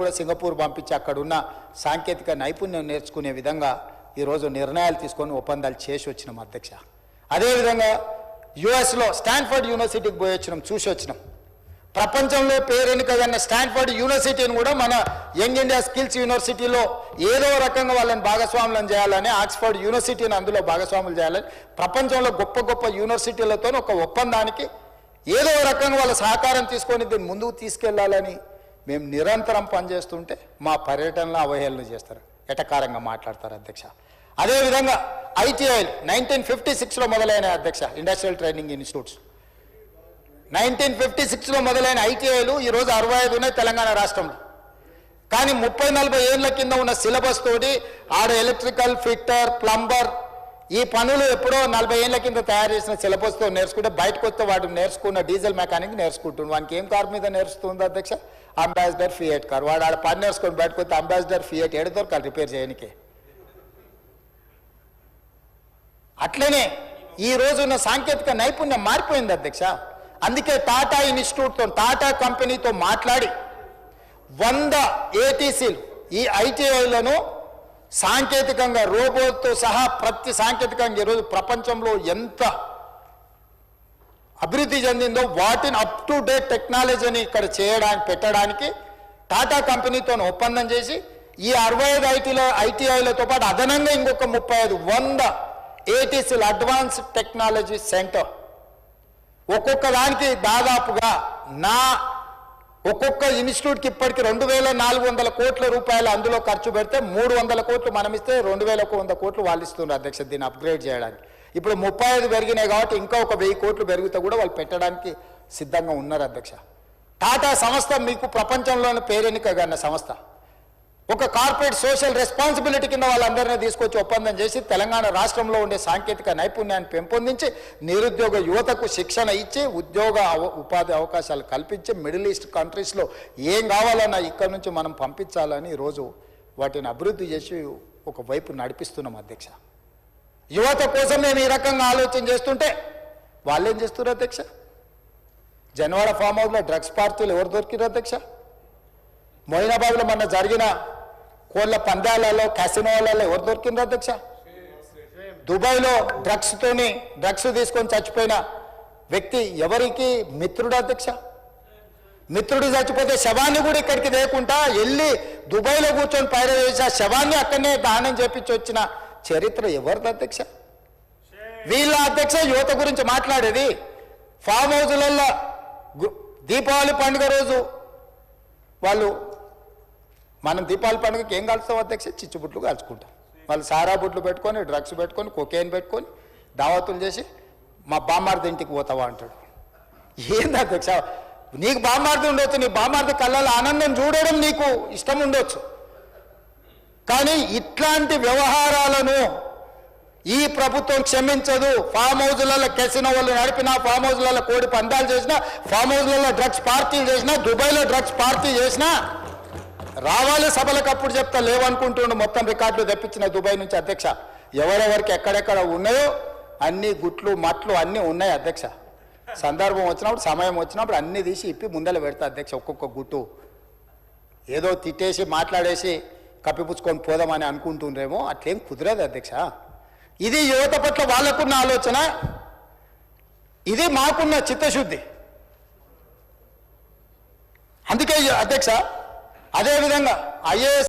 కూడా సింగపూర్ పంపించి అక్కడ ఉన్న సాంకేతిక నైపుణ్యం నేర్చుకునే విధంగా ఈరోజు నిర్ణయాలు తీసుకొని ఒప్పందాలు చేసి వచ్చినాం అధ్యక్ష. అదేవిధంగా యుఎస్లో స్టాన్ఫర్డ్ యూనివర్సిటీకి పోయి వచ్చినాం చూసి వచ్చినాం. ప్రపంచంలో పేరెన్నికగన్న స్టాన్ఫర్డ్ యూనివర్సిటీని కూడా మన యంగ్ ఇండియా స్కిల్స్ యూనివర్సిటీలో ఏదో రకంగా వాళ్ళని భాగస్వాములను చేయాలని ఆక్స్ఫర్డ్ యూనివర్సిటీని అందులో భాగస్వాములు చేయాలని ప్రపంచంలో గొప్ప గొప్ప యూనివర్సిటీలతో ఒక ఒప్పందానికి ఏదో రకంగా వాళ్ళ సహకారం తీసుకొని దీన్ని ముందుకు తీసుకెళ్ళాలని మేము నిరంతరం పనిచేస్తుంటే మా పర్యటనలో అవహేళన చేస్తారు. ఎటకారంగా మాట్లాడతారు అధ్యక్ష. అదేవిధంగా ఐటీఐ నైన్టీన్ ఫిఫ్టీ సిక్స్లో మొదలైన అధ్యక్ష industrial training institutes nineteen fifty సిక్స్లో మొదలైన ఐటీఐలు ఈరోజు అరవై ఐదు ఉన్నాయి తెలంగాణ రాష్ట్రంలో. కానీ ముప్పై నలభై ఏళ్ళ కింద ఉన్న సిలబస్ తోటి ఆడ ఎలక్ట్రికల్ ఫిట్టర్ ప్లంబర్ ఈ పనులు ఎప్పుడో నలభై ఏళ్ళ కింద తయారు చేసిన సిలబస్తో నేర్చుకుంటే బయటకు వస్తే వాడు నేర్చుకున్న డీజిల్ మెకానిక్ నేర్చుకుంటుంది వానికి ఏం కార్ మీద నేర్చుతుంది అధ్యక్ష? Ambassador Fiat car. వాడు ఆడ పని నేర్చుకొని బయటకు అంబాసిడర్ ఫియట్ ఏడు దొరకాలి రిపేర్ చేయడానికి అట్లనే ఈ రోజున్న సాంకేతిక నైపుణ్యం మారిపోయింది అధ్యక్ష. అందుకే టాటా ఇన్స్టిట్యూట్తో టాటా కంపెనీతో మాట్లాడి వంద ఏటీసీలు ఈ ఐటీఐలను సాంకేతికంగా రోబోతో సహా ప్రతి సాంకేతికంగా ఈరోజు ప్రపంచంలో ఎంత అభివృద్ధి చెందిందో వాటిని అప్ టు డేట్ టెక్నాలజీని ఇక్కడ చేయడానికి పెట్టడానికి టాటా కంపెనీతో ఒప్పందం చేసి ఈ అరవై ఐదు ఐటీలో ఐటీఐలతో పాటు అదనంగా ఇంకొక ముప్పై ఐదు వంద ఏటీసీలు అడ్వాన్స్ టెక్నాలజీ సెంటర్ ఒక్కొక్క దానికి దాదాపుగా నా ఒక్కొక్క ఇన్స్టిట్యూట్కి ఇప్పటికి రెండు వేల నాలుగు వందల కోట్ల రూపాయలు అందులో ఖర్చు పెడితే మూడు వందల కోట్లు మనం ఇస్తే రెండు వేల ఒక వంద కోట్లు వాళ్ళు ఇస్తున్నారు అధ్యక్ష దీన్ని అప్గ్రేడ్ చేయడానికి. ఇప్పుడు ముప్పై ఐదు పెరిగినాయి కాబట్టి ఇంకా ఒక వెయ్యి కోట్లు పెరిగితే కూడా వాళ్ళు పెట్టడానికి సిద్ధంగా ఉన్నారు అధ్యక్ష. టాటా సంస్థ మీకు ప్రపంచంలోని పేరెన్నికగన్న సంస్థ. ఒక కార్పొరేట్ సోషల్ రెస్పాన్సిబిలిటీ కింద వాళ్ళందరినీ తీసుకొచ్చి ఒప్పందం చేసి తెలంగాణ రాష్ట్రంలో ఉండే సాంకేతిక నైపుణ్యాన్ని పెంపొందించి నిరుద్యోగ యువతకు శిక్షణ ఇచ్చి ఉద్యోగ ఉపాధి అవకాశాలు కల్పించి మిడిల్ ఈస్ట్ కంట్రీస్లో ఏం కావాలన్నా ఇక్కడ నుంచి మనం పంపించాలని ఈరోజు వాటిని అభివృద్ధి చేసి ఒక వైపు నడిపిస్తున్నాం అధ్యక్ష. యువత కోసం మేము ఈ రకంగా ఆలోచన చేస్తుంటే వాళ్ళు ఏం చేస్తున్నారు అధ్యక్ష? జనవాడ ఫామ్ హౌస్లో డ్రగ్స్ పార్టీలు ఎవరు దొరికిరు అధ్యక్ష? మొయినాబాద్లో మొన్న జరిగిన కోళ్ళ పందాలలో క్యాసినోలలో ఎవరు దొరికిండ్రు అధ్యక్ష? దుబాయ్లో డ్రగ్స్తోని డ్రగ్స్ తీసుకొని చచ్చిపోయిన వ్యక్తి ఎవరికి? మిత్రుడు అధ్యక్ష? మిత్రుడు చచ్చిపోతే శవాన్ని కూడా ఇక్కడికి లేకుండా వెళ్ళి దుబాయ్లో కూర్చొని పైర చేసి ఆ శవాన్ని అక్కడనే దానం చేపించి వచ్చిన చరిత్ర ఎవరిది అధ్యక్ష? వీళ్ళ అధ్యక్ష యువత గురించి మాట్లాడేది. ఫామ్ హౌజులలో దీపావళి పండుగ రోజు వాళ్ళు మనం దీపావళి పండుగకి ఏం కలుస్తాం అధ్యక్ష? చిచ్చుబుట్లు కాల్చుకుంటాం. వాళ్ళు సారా బుట్లు పెట్టుకొని డ్రగ్స్ పెట్టుకొని కొకేన్ పెట్టుకొని దావతులు చేసి మా బామ్మార్ది ఇంటికి పోతావా? అంటాడు. ఏంది అధ్యక్ష? నీకు బామ్మార్ది ఉండొచ్చు నీ బామ్మార్ది కళ్ళలో ఆనందం చూడడం నీకు ఇష్టం ఉండొచ్చు. కానీ ఇట్లాంటి వ్యవహారాలను ఈ ప్రభుత్వం క్షమించదు. ఫామ్ హౌజ్లలో కెసినో వాళ్ళు నడిపినా ఫామ్ హౌజ్లలో కోడి పందాలు చేసినా ఫామ్ హౌజ్లలో డ్రగ్స్ పార్టీలు చేసినా దుబాయ్లో డ్రగ్స్ పార్టీ చేసినా రావాలి సభలకు అప్పుడు చెప్తా లేవనుకుంటుండు మొత్తం రికార్డులు తెప్పించిన దుబాయ్ నుంచి అధ్యక్ష. ఎవరెవరికి ఎక్కడెక్కడ ఉన్నాయో అన్ని గుట్లు మట్లు అన్నీ ఉన్నాయి అధ్యక్ష. సందర్భం వచ్చినప్పుడు సమయం వచ్చినప్పుడు అన్ని తీసి ఇప్పి ముందర పెడతా అధ్యక్ష ఒక్కొక్క గుట్టు. ఏదో తిట్టేసి మాట్లాడేసి కప్పిపుచ్చుకొని పోదామని అనుకుంటుండ్రేమో అట్లేం కుదరదు అధ్యక్ష. ఇది యువత పట్ల వాళ్ళకున్న ఆలోచన. ఇది మాకున్న చిత్తశుద్ధి. అందుకే అధ్యక్ష అదేవిధంగా ఐఏఎస్